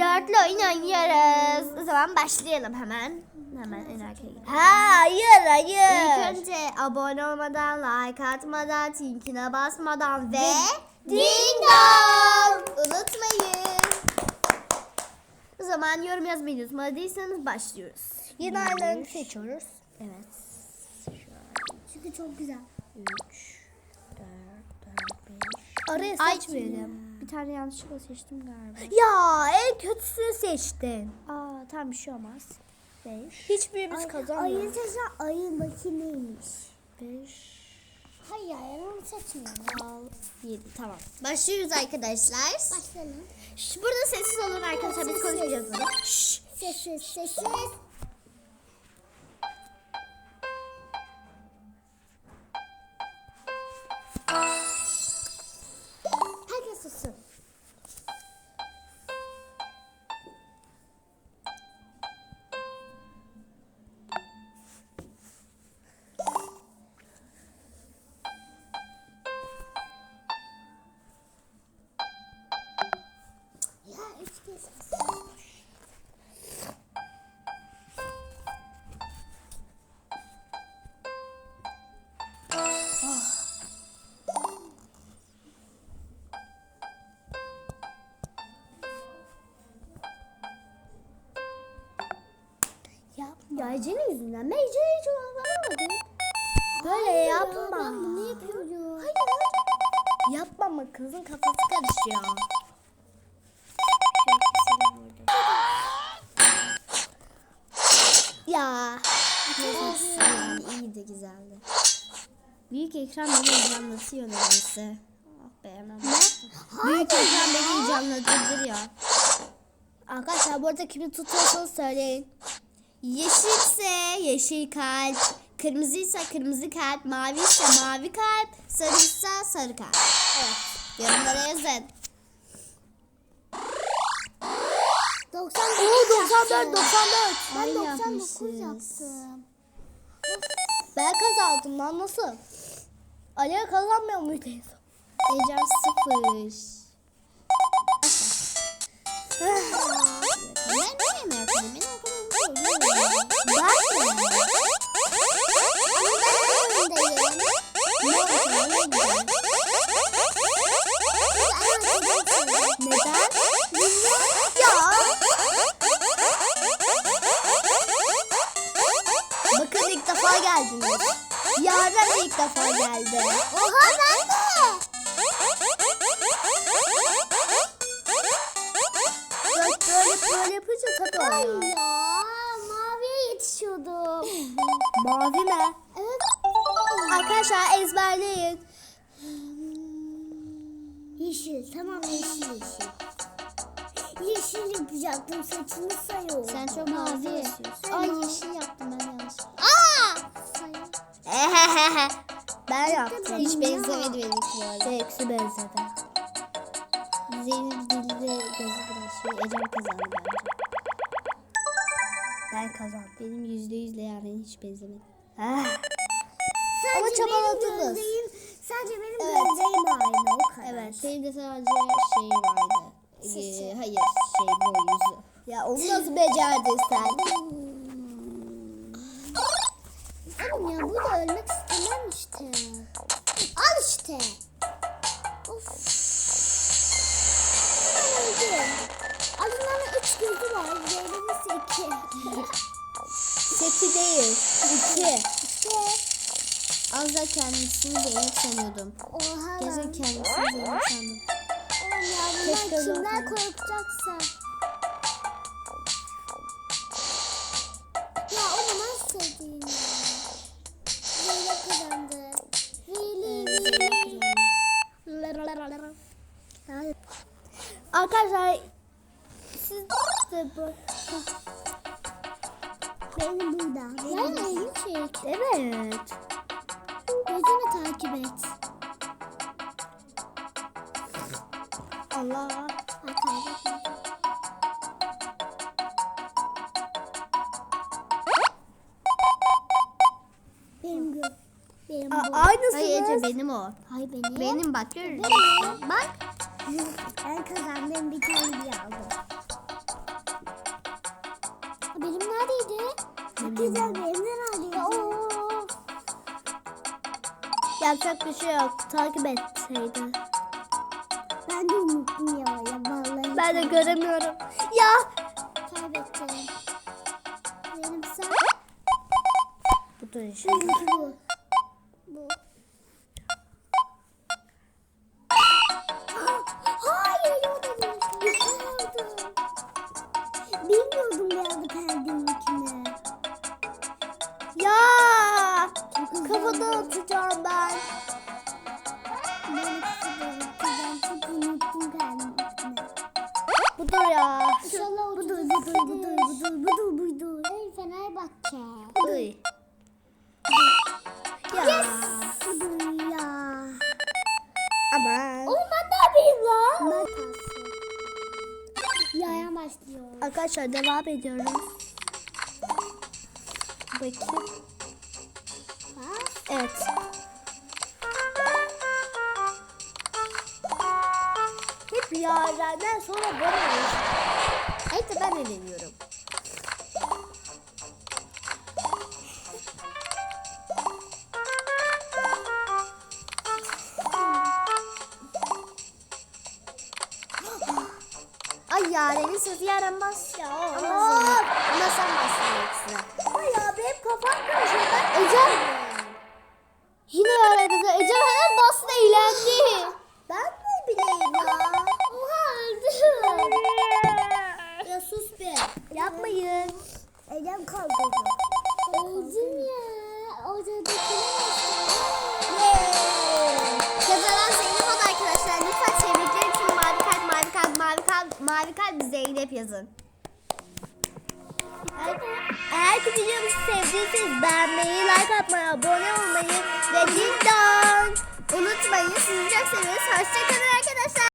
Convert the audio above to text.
oyun oynuyoruz. O zaman başlayalım hemen. Hemen en arkaya gidelim. Hayır hayır. İlk önce abone olmadan, like atmadan, tinkine basmadan ve ding dong unutmayın. O zaman yorum yazmayı unutmadıysanız başlıyoruz. Yine aylarını seçiyoruz. Evet. Çünkü çok güzel. 3, 4, 4, 5. Araya Ay seçmeyelim. Bir tane yanlışlıkla seçtim galiba. Ya en kötüsünü seçtin. Aa tam bir şey olmaz. 5, Hiçbirimiz kazanmıyor. Ayın sesi ayın makineymiş. 5, Hayır onu seçmiyorum. 7 tamam. Başlıyoruz arkadaşlar. Başlayalım. Şş, burada sessiz olun arkadaşlar biz konuşmayacağız burada. Şş. Sessiz sessiz. Ya Ya Ece'nin yüzünden. Ben Ece'yi hiç alamadım. Böyle yapma. Ben bunu yapıyorum. Hayır hayır. Yapma ama kızın kafası karışıyor. Ya. İyi de güzeldi. Büyük ekran beni heyecanlatıyor nedense. Ah be hemen. Büyük ekran beni heyecanlatıyor. Arkadaşlar bu arada kimi tutuyorsanız söyleyin. Yeşilse yeşil kalp, kırmızıysa kırmızı kalp, maviyse mavi kalp, sarıysa sarı kalp. Evet. Yorumlara yazın. 90 Oo 94 94. Ben Ay 99 yapmışız. yaptım. Ben kazandım lan nasıl? Ali'ye kazanmıyor muydu en son? Ecem sıfır. Ben mi yapayım? Ben. Ne? Neden? Geldiniz. Yaren ilk defa geldi. Oha ben de. Böyle böyle, böyle yapınca tabii Ay oluyor. ya maviye yetişiyordum. Mavi mi? Evet. Arkadaşlar ezberleyin. Yeşil tamam yeşil yeşil. Yeşil yapacaktım saçını sayıyor. Sen çok mavi yaşıyorsun. Ay ben yaptım. Hiç benzemedi benimki bu arada. Eksi benzedi. Zeynep dilde gözü biraz şey. Ecem kazandı bence. Ben kazandım. Benim yüzde yüzle yani hiç benzemedi. Sadece Ama çabaladınız. sadece benim Evet. gözlerim aynı o kadar. Evet. Benim de sadece şey vardı. Ee, hayır şey boy yüzü. Ya onu nasıl becerdin sen? Oğlum ya burada ölmek istemem işte. Al işte. Of. Ben öldüm. Alınanın üç gözü var. Zeynep'in iki. Seti değil. İki. işte. Az da kendisini Zeynep sanıyordum. Oha lan. kendisini Zeynep sandım. Oğlum ya bunlar kimler korkacaksa. Arkadaşlar siz de bu. Benim burada. Benim elini çek. Evet. Gözünü takip et. Allah. Benim gö. Benim A- bu. aynısınız. Hayır Ece benim o. Hay benim. Benim bak görüyor musun? Benim. Bak. Ben kazandım bir tane diye aldım. Benim neredeydi? Çok güzel benim neredeydi? Oo. Yapacak bir şey yok. Takip etseydi. Ben de unuttum ya. ya vallahi. Ben de göremiyorum. Ya. Kaybettim. Benim sen. Bu da işte. Kafada atacağım ben. Budur ya. İnşallah budur budur budur budur budur budur. Ey Fenerbahçe. Budur. Ya. Budur ya. Aman. Oğlum ben ne yapayım lan? Ben. Yaya başlıyor. Arkadaşlar devam ediyoruz. Bakayım. Evet. Hep yarenden sonra bana. Hep de ben eleniyorum. Ay yarenin sözü yaranmaz ya. Ama, ama sen başlayacaksın. Ama ya benim kafam karışıyor. Ben Ecem. Yine yaren kızı. Ecem hemen bastı eğlendi. Ben ne bileyim ya. Oha öldüm. Ya sus be. Yapmayın. Ecem kaldırdı. Öldüm ya. Odadakine Kazanan Zeynep arkadaşlar. Lütfen tebrikler için mavi kalp, mavi kalp, mavi kalp, mavi kalp Zeynep yazın. Eğer ki videomuzu sevdiyseniz beğenmeyi, like atmayı, abone olmayı ve cidden Unutmayın sizi çok seviyoruz. Hoşçakalın arkadaşlar.